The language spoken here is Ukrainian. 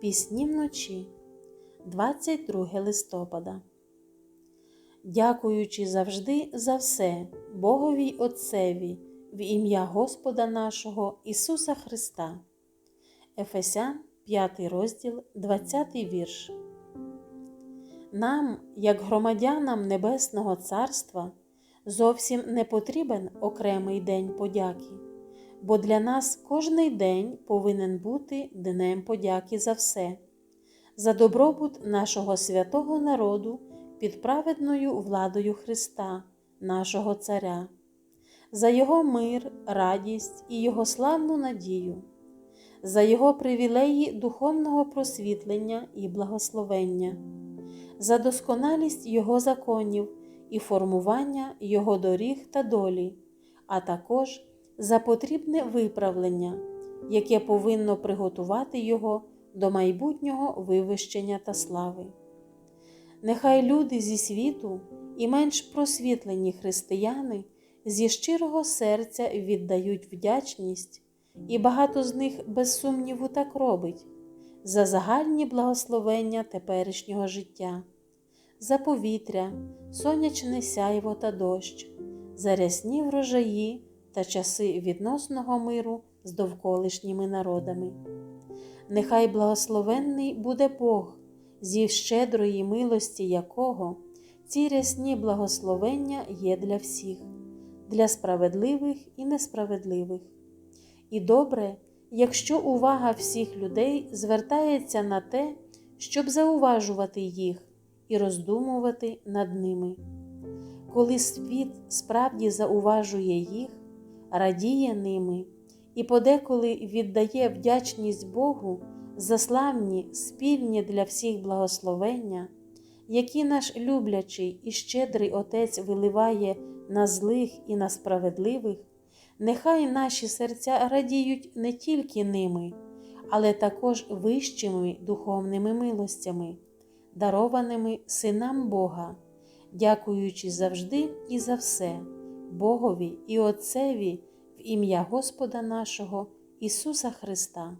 Пісні вночі, 22 листопада. Дякуючи завжди за все, Богові Отцеві, в ім'я Господа нашого Ісуса Христа. Ефесян, 5 розділ, 20 вірш. Нам, як громадянам Небесного Царства, зовсім не потрібен окремий день подяки, бо для нас кожний день повинен бути днем подяки за все, за добробут нашого святого народу під праведною владою Христа, нашого Царя, за Його мир, радість і Його славну надію, за Його привілеї духовного просвітлення і благословення, за досконалість Його законів і формування Його доріг та долі, а також за потрібне виправлення, яке повинно приготувати Його до майбутнього вивищення та слави. Нехай люди зі світу і менш просвітлені християни зі щирого серця віддають вдячність, і багато з них без сумніву так робить, за загальні благословення теперішнього життя, за повітря, сонячне сяйво та дощ, за рясні врожаї та часи відносного миру з довколишніми народами. Нехай благословенний буде Бог зі щедрої милості якого ці рясні благословення є для всіх, для справедливих і несправедливих. І добре, якщо увага всіх людей звертається на те, щоб зауважувати їх і роздумувати над ними. Коли світ справді зауважує їх, радіє ними і подеколи віддає вдячність Богу за славні, спільні для всіх благословення, які наш люблячий і щедрий Отець виливає на злих і на справедливих, нехай наші серця радіють не тільки ними, але також вищими духовними милостями, дарованими синам Бога, дякуючи завжди і за все, Богові і Отцеві в ім'я Господа нашого Ісуса Христа.